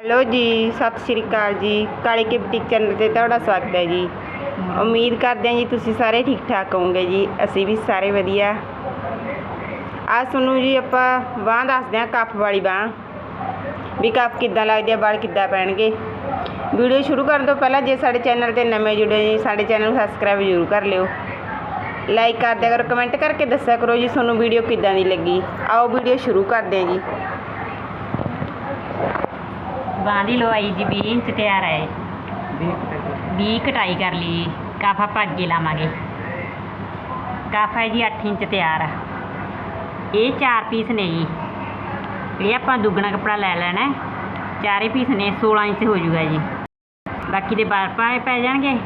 Hello ਜੀ, ਸਤਿ ਸ਼੍ਰੀ ਅਕਾਲ ਜੀ। ਕਾਲੇ ਕੇ ਬੁਟੀਕ ਚੈਨਲ ਤੇ ਤੁਹਾਡਾ ਸਵਾਗਤ ਹੈ ਜੀ। ਉਮੀਦ ਕਰਦੇ ਹਾਂ ਜੀ ਤੁਸੀਂ ਸਾਰੇ ਠੀਕ ਠਾਕ ਹੋਵੋਗੇ ਜੀ। ਅਸੀਂ ਵੀ ਸਾਰੇ ਵਧੀਆ। ਅੱਜ ਤੁਹਾਨੂੰ ਜੀ, ਆਪਾਂ ਬਾਂਹ ਦੱਸਦੇ ਹਾਂ ਕੱਪ ਵਾਲੀ ਬਾਂਹ ਵੀ ਕੱਪ ਕਿੱਦਾਂ ਲੱਗਦੇ ਆ, ਵਾਲ ਕਿੱਦਾਂ ਪੈਣਗੇ। ਵੀਡੀਓ ਸ਼ੁਰੂ ਕਰਨ ਤੋਂ ਪਹਿਲਾਂ ਜੇ ਸਾਡੇ ਚੈਨਲ ਤੇ ਨਵੇਂ ਜੁੜੇ ਜੀ, ਸਾਡੇ ਚੈਨਲ ਨੂੰ ਸਬਸਕ੍ਰਾਈਬ ਜ਼ਰੂਰ ਕਰ ਲਿਓ। ਲਾਈਕ ਕਰ ਦਿਆ ਕਰੋ ਕਮੈਂਟ ਕਰਕੇ ਦੱਸਿਆ ਕਰੋ ਜੀ, ਤੁਹਾਨੂੰ ਵੀਡੀਓ ਕਿੱਦਾਂ ਦੀ ਲੱਗੀ। ਆਓ ਵੀਡੀਓ ਸ਼ੁਰੂ ਕਰਦੇ ਹਾਂ ਜੀ। ਬਾਂਹ ਦੀ ਲਵਾਈ ਜੀ 20 ਇੰਚ ਤਿਆਰ ਹੈ। 20 ਕਟਾਈ ਕਰ ਲਈ। ਕਾਫਾ ਅੱਗੇ ਲਾਵਾਂਗੇ। ਕਾਫਾ ਜੀ 8 ਇੰਚ ਤਿਆਰ ਆ। ਇਹ ਚਾਰ ਪੀਸ ਨੇ ਜੀ। ਇਹ ਆਪਾਂ ਦੁੱਗਣਾ ਕੱਪੜਾ ਲੈ ਲੈਣਾ। ਚਾਰੇ ਪੀਸ ਨੇ 16 ਇੰਚ ਹੋ ਜਾਊਗਾ ਜੀ। ਬਾਕੀ ਦੇ ਬਾਰ ਪਾਏ ਪੈ ਜਾਣਗੇ।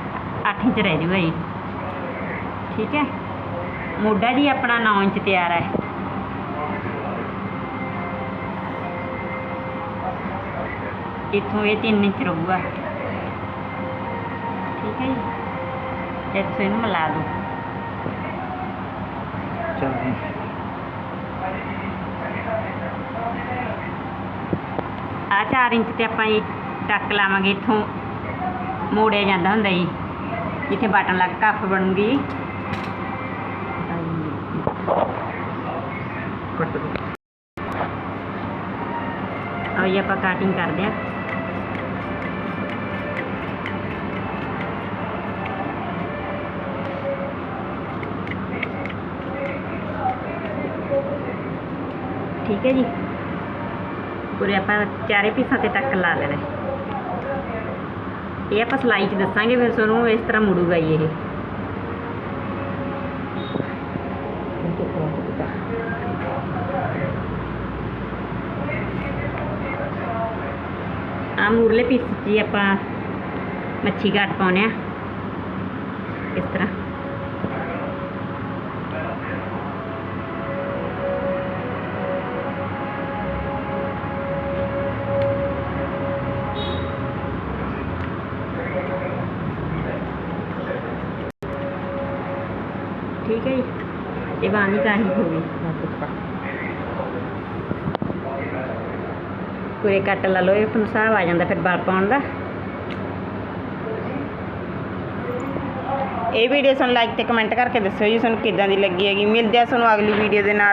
8 ਇੰਚ ਰਹਿ ਜਾਊਗਾ ਜੀ। ਠੀਕ ਹੈ। ਮੋਢਾ ਜੀ ਆਪਣਾ 9 ਇੰਚ ਤਿਆਰ ਹੈ। ਇੱਥੋਂ ਇਹ 3 ਇੰਚ ਰਹੂਗਾ। ਠੀਕ ਹੈ ਜੀ। ਇੱਥੋਂ ਇਹਨੂੰ ਮਿਲਾ ਦੋ। ਆ 4 ਇੰਚ ਤੇ ਆਪਾਂ ਜੀ ਟੱਕ ਲਾਵਾਂਗੇ ਇੱਥੋਂ ਮੋੜਿਆ ਜਾਂਦਾ ਹੁੰਦਾ ਜੀ। ਜਿੱਥੇ ਬਟਨ ਲੱਗ ਕੱਫ ਬਣੂਗੀ। ਜੀ। ਆਪਾਂ ਕਟਿੰਗ ਕਰਦੇ ਆ। ਠੀਕ ਹੈ ਜੀ ਪੂਰੇ ਆਪਾਂ ਚਾਰੇ ਪੀਸਾਂ ਤੇ ਟੱਕ ਲਾ ਲੈਣਾ ਹੈ। ਇਹ ਆਪਾਂ ਸਲਾਈ 'ਚ ਦੱਸਾਂਗੇ ਫਿਰ ਤੁਹਾਨੂੰ ਇਸ ਤਰ੍ਹਾਂ ਮੁੜੂਗਾ ਜੀ ਇਹ ਆ ਮੂਰਲੇ ਪੀਸ 'ਚ ਹੀ ਆਪਾਂ ਮੱਛੀ ਘਾਟ ਪਾਉਣੇ ਆ ਇਸ ਤਰ੍ਹਾਂ ਠੀਕ ਹੈ ਜੀ। ਇਹ ਬਾਣੀ ਕਾਹੀ ਹੋ ਪੂਰੇ ਕੱਟ ਲਾ ਲਓ, ਇਹ ਪਨਸਾਬ ਆ ਜਾਂਦਾ ਫਿਰ ਬਲ ਪਾਉਣ ਦਾ। ਇਹ ਵੀਡੀਓ ਤੁਹਾਨੂੰ ਲਾਈਕ ਤੇ ਕਮੈਂਟ ਕਰਕੇ ਦੱਸਿਓ ਜੀ, ਤੁਹਾਨੂੰ ਕਿੱਦਾਂ ਦੀ ਲੱਗੀ ਹੈਗੀ। ਮਿਲਦੇ ਆ ਤੁਹਾਨੂੰ ਅਗਲੀ ਵੀਡੀਓ ਦੇ ਨਾਲ।